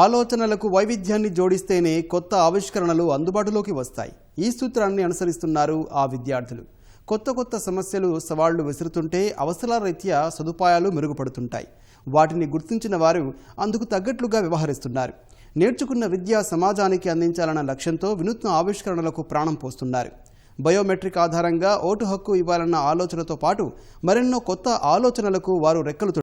ఆలోచనలకు వైవిధ్యాన్ని జోడిస్తేనే కొత్త ఆవిష్కరణలు అందుబాటులోకి వస్తాయి. ఈ సూత్రాన్ని అనుసరిస్తున్నారు ఆ విద్యార్థులు. కొత్త కొత్త సమస్యలు సవాళ్ళు విసురుతుంటే అవసరాల రీత్యా సదుపాయాలు మెరుగుపడుతుంటాయి. వాటిని గుర్తించిన వారు అందుకు తగ్గట్లుగా వ్యవహరిస్తున్నారు. నేర్చుకున్న విద్య సమాజానికి అందించాలన్న లక్ష్యంతో వినూత్న ఆవిష్కరణలకు ప్రాణం పోస్తున్నారు. బయోమెట్రిక్ ఆధారంగా ఓటు హక్కు ఇవ్వాలన్న ఆలోచనతో పాటు మరెన్నో కొత్త ఆలోచనలకు వారు రెక్కలు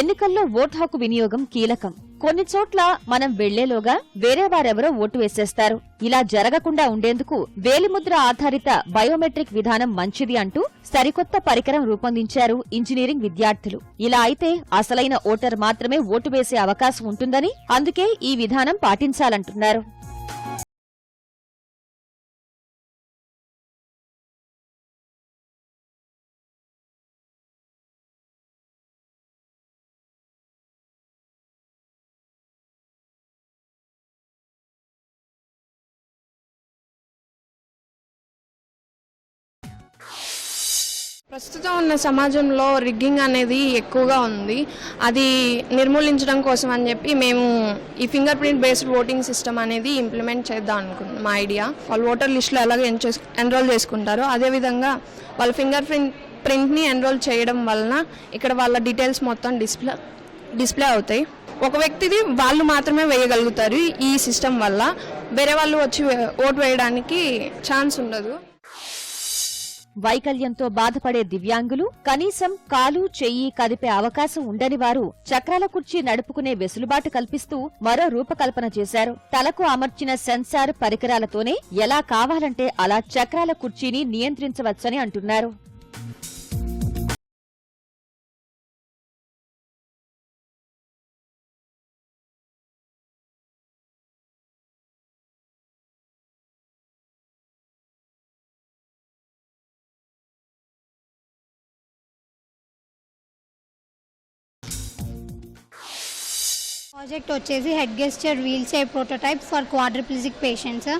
ఎన్నికల్లో ఓటు హక్కు వినియోగం కీలకం. కొన్ని చోట్ల మనం వెళ్ళేలోగా వేరే వారెవరో ఓటు వేసేస్తారు. ఇలా జరగకుండా ఉండేందుకు వేలిముద్ర ఆధారిత బయోమెట్రిక్ విధానం మంచిది అంటూ సరికొత్త పరికరం రూపొందించారు ఇంజనీరింగ్ విద్యార్థులు. ఇలా అయితే అసలైన ఓటర్ మాత్రమే ఓటు వేసే అవకాశం ఉంటుందని అందుకే ఈ విధానం పాటించాలంటున్నారు. ప్రస్తుతం ఉన్న సమాజంలో రిగ్గింగ్ అనేది ఎక్కువగా ఉంది. అది నిర్మూలించడం కోసం అని చెప్పి మేము ఈ finger print based voting system అనేది ఇంప్లిమెంట్ చేద్దాం అనుకుంటున్నాం మా ఐడియా వాళ్ళు ఓటర్ లిస్ట్లో ఎలాగ ఎన్రోల్ చేసుకుంటారో అదేవిధంగా వాళ్ళ ఫింగర్ ప్రింట్ ప్రింట్ని ఎన్రోల్ చేయడం వలన ఇక్కడ వాళ్ళ డీటెయిల్స్ మొత్తం డిస్ప్లే డిస్ప్లే అవుతాయి. ఒక వ్యక్తిది వాళ్ళు మాత్రమే వేయగలుగుతారు ఈ సిస్టమ్ వల్ల. వేరే వాళ్ళు వచ్చి ఓటు వేయడానికి ఛాన్స్ ఉండదు. వైకల్యంతో బాధపడే దివ్యాంగులు కనీసం కాలు చెయ్యి కదిపే అవకాశం ఉండని వారు చక్రాల కుర్చీ నడుపుకునే వెసులుబాటు కల్పిస్తూ మరో రూపకల్పన చేశారు. తలకు అమర్చిన సెన్సార్ పరికరాలతోనే ఎలా కావాలంటే అలా చక్రాల కుర్చీని నియంత్రించవచ్చని అంటున్నారు. ప్రాజెక్ట్ వచ్చేసి head gesture wheel chair prototype for quadriplegic patients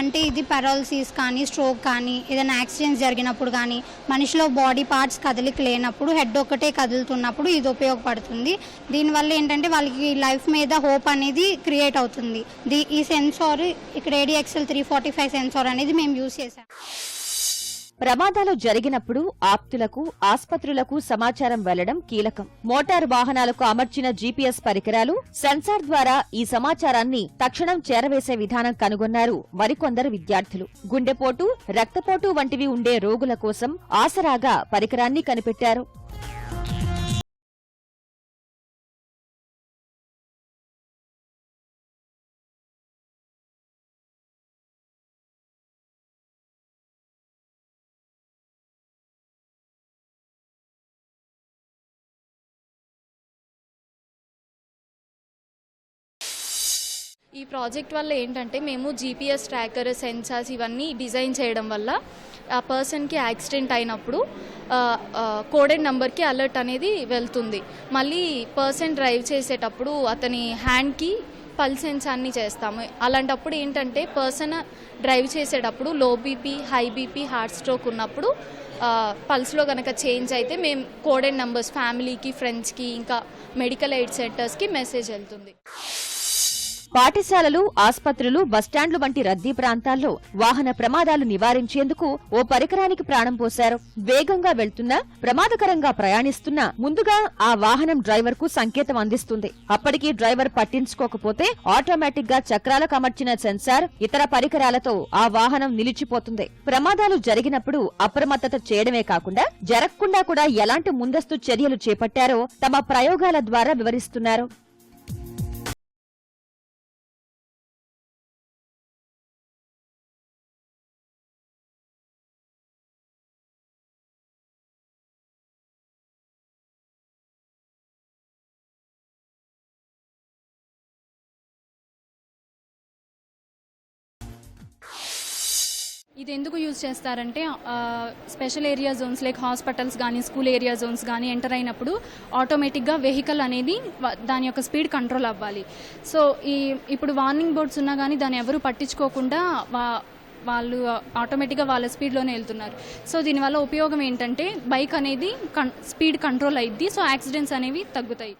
అంటే ఇది పెరాలసిస్ కానీ స్ట్రోక్ కానీ ఏదైనా యాక్సిడెంట్స్ జరిగినప్పుడు కానీ మనిషిలో బాడీ పార్ట్స్ కదలిక లేనప్పుడు హెడ్ ఒకటే కదులుతున్నప్పుడు ఇది ఉపయోగపడుతుంది. దీనివల్ల ఏంటంటే వాళ్ళకి లైఫ్ మీద హోప్ అనేది క్రియేట్ అవుతుంది. ది ఈ సెన్సార్ ఇక్కడ ADXL three forty five sensor అనేది మేము యూజ్ చేసాం ప్రమాదాలు జరిగినప్పుడు ఆప్తులకు ఆస్పత్రులకు సమాచారం వెళ్ళడం కీలకం. మోటారు వాహనాలకు అమర్చిన జీపీఎస్ పరికరాలు సెన్సార్ ద్వారా ఈ సమాచారాన్ని తక్షణం చేరవేసే విధానం కనుగొన్నారు మరికొందరు విద్యార్థులు. గుండెపోటు రక్తపోటు వంటివి ఉండే రోగుల కోసం ఆసరాగా పరికరాన్ని కనిపెట్టారు. ఈ ప్రాజెక్ట్ వల్ల ఏంటంటే మేము జీపీఎస్ ట్రాకర్ సెన్సార్స్ ఇవన్నీ డిజైన్ చేయడం వల్ల ఆ పర్సన్కి యాక్సిడెంట్ అయినప్పుడు కోడెడ్ నెంబర్కి అలర్ట్ అనేది వెళ్తుంది. మళ్ళీ పర్సన్ డ్రైవ్ చేసేటప్పుడు అతని హ్యాండ్కి పల్స్ సెన్సార్ని చేస్తాము. అలాంటప్పుడు ఏంటంటే పర్సన్ డ్రైవ్ చేసేటప్పుడు low BP high BP heart stroke ఉన్నప్పుడు పల్స్లో కనుక చేంజ్ అయితే మేము కోడెడ్ నెంబర్స్ ఫ్యామిలీకి ఫ్రెండ్స్కి ఇంకా మెడికల్ ఎయిడ్ సెంటర్స్కి మెసేజ్ వెళ్తుంది. పాఠశాలలు ఆస్పత్రులు బస్టాండ్లు వంటి రద్దీ ప్రాంతాల్లో వాహన ప్రమాదాలు నివారించేందుకు ఓ పరికరానికి ప్రాణం పోశారు. వేగంగా వెళ్తున్నా ప్రమాదకరంగా ప్రయాణిస్తున్నా ముందుగా ఆ వాహనం డ్రైవర్కు సంకేతం అందిస్తుంది. అప్పటికి డ్రైవర్ పట్టించుకోకపోతే ఆటోమేటిక్గా చక్రాలకు అమర్చిన సెన్సార్ ఇతర పరికరాలతో ఆ వాహనం నిలిచిపోతుంది. ప్రమాదాలు జరిగినప్పుడు అప్రమత్తత చేయడమే కాకుండా జరగకుండా కూడా ఎలాంటి ముందస్తు చర్యలు చేపట్టారో తమ ప్రయోగాల ద్వారా వివరిస్తున్నారు. ఇది ఎందుకు యూజ్ చేస్తారంటే special area zones like hospitals కానీ స్కూల్ ఏరియా జోన్స్ కానీ ఎంటర్ అయినప్పుడు ఆటోమేటిక్గా వెహికల్ అనేది దాని యొక్క స్పీడ్ కంట్రోల్ అవ్వాలి. సో ఈ ఇప్పుడు వార్నింగ్ బోర్డ్స్ ఉన్నా కానీ దాన్ని ఎవరు పట్టించుకోకుండా వా- వాళ్ళు ఆటోమేటిక్గా వాళ్ళ స్పీడ్లోనే వెళ్తున్నారు. సో దీనివల్ల ఉపయోగం ఏంటంటే బైక్ అనేది కన్ స్పీడ్ కంట్రోల్ అయ్యిద్ది సో యాక్సిడెంట్స్ అనేవి తగ్గుతాయి.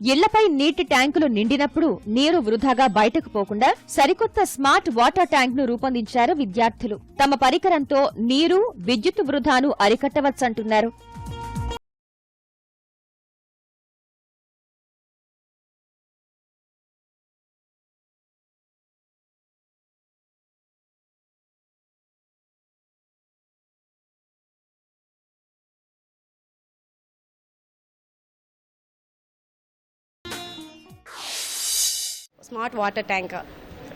ఇళ్ళపై నీటి ట్యాంకులు నిండినప్పుడు నీరు వృధాగా బయటకు పోకుండా సరికొత్త స్మార్ట్ వాటర్ ట్యాంక్ను రూపొందించారు విద్యార్థులు. తమ పరికరంతో నీరు విద్యుత్ వృధాను అరికట్టవచ్చంటున్నారు. Smart water tank.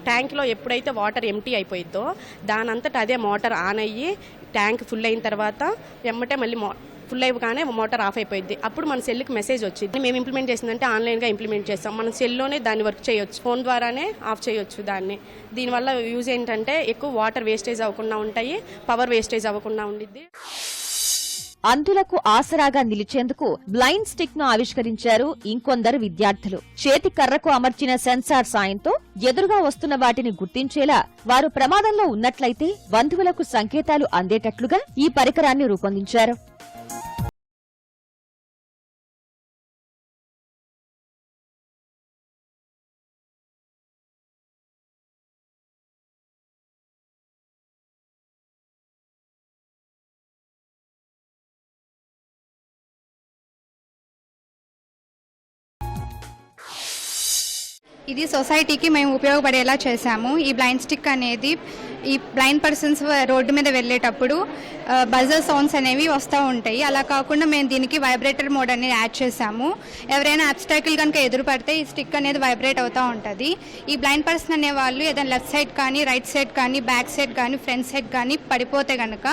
ట్యాంక్లో ఎప్పుడైతే వాటర్ ఎంటీ అయిపోయిద్దో దానంతట అదే మోటార్ ఆన్ అయ్యి ట్యాంక్ ఫుల్ అయిన తర్వాత ఎమ్మటే మళ్ళీ మో ఫుల్ అయిపోగానే మోటార్ ఆఫ్ అయిపోయింది అప్పుడు మన సెల్కి మెసేజ్ వచ్చింది మేము ఇంప్లిమెంట్ చేసిందంటే ఆన్లైన్గా ఇంప్లిమెంట్ చేస్తాం. మన సెల్లోనే దాన్ని వర్క్ చేయొచ్చు. ఫోన్ ద్వారానే ఆఫ్ చేయొచ్చు దాన్ని. దీనివల్ల యూజ్ ఏంటంటే ఎక్కువ వాటర్ వేస్టేజ్ అవ్వకుండా ఉంటాయి పవర్ వేస్టేజ్ అవ్వకుండా ఉండిద్ది. అంధులకు ఆసరాగా నిలిచేందుకు బ్లైండ్ స్టిక్ను ఆవిష్కరించారు ఇంకొందరు విద్యార్థులు. చేతి కర్రకు అమర్చిన సెన్సార్ సాయంతో ఎదురుగా వస్తున్న వాటిని గుర్తించేలా వారు ప్రమాదంలో ఉన్నట్లయితే బంధువులకు సంకేతాలు అందేటట్లుగా ఈ పరికరాన్ని రూపొందించారు. ఇది సొసైటీకి మేము ఉపయోగపడేలా చేశాము. ఈ బ్లైండ్ స్టిక్ అనేది ఈ బ్లైండ్ పర్సన్స్ రోడ్డు మీద వెళ్ళేటప్పుడు బజర్ సౌండ్స్ అనేవి వస్తూ ఉంటాయి. అలా కాకుండా మేము దీనికి వైబ్రేటర్ మోడ్ అనేది యాడ్ చేశాము. ఎవరైనా అబ్స్టాకిల్ కనుక ఎదురుపడితే ఈ స్టిక్ అనేది వైబ్రేట్ అవుతూ ఉంటుంది. ఈ బ్లైండ్ పర్సన్ అనే వాళ్ళు ఏదైనా లెఫ్ట్ సైడ్ కానీ రైట్ సైడ్ కానీ బ్యాక్ సైడ్ కానీ ఫ్రంట్ సైడ్ కానీ పడిపోతే కనుక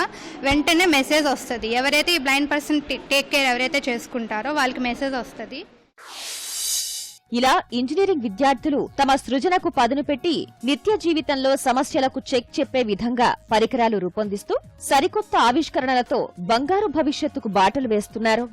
వెంటనే మెసేజ్ వస్తుంది. ఎవరైతే ఈ బ్లైండ్ పర్సన్ టేక్ కేర్ ఎవరైతే చేసుకుంటారో వాళ్ళకి మెసేజ్ వస్తుంది. ఇలా ఇంజనీరింగ్ విద్యార్థులు తమ సృజనకు పదును పెట్టి నిత్య జీవితంలో సమస్యలకు చెక్ చెప్పే విధంగా పరికరాలు రూపొందిస్తూ సరికొత్త ఆవిష్కరణలతో బంగారు భవిష్యత్తుకు బాటలు వేస్తున్నారు.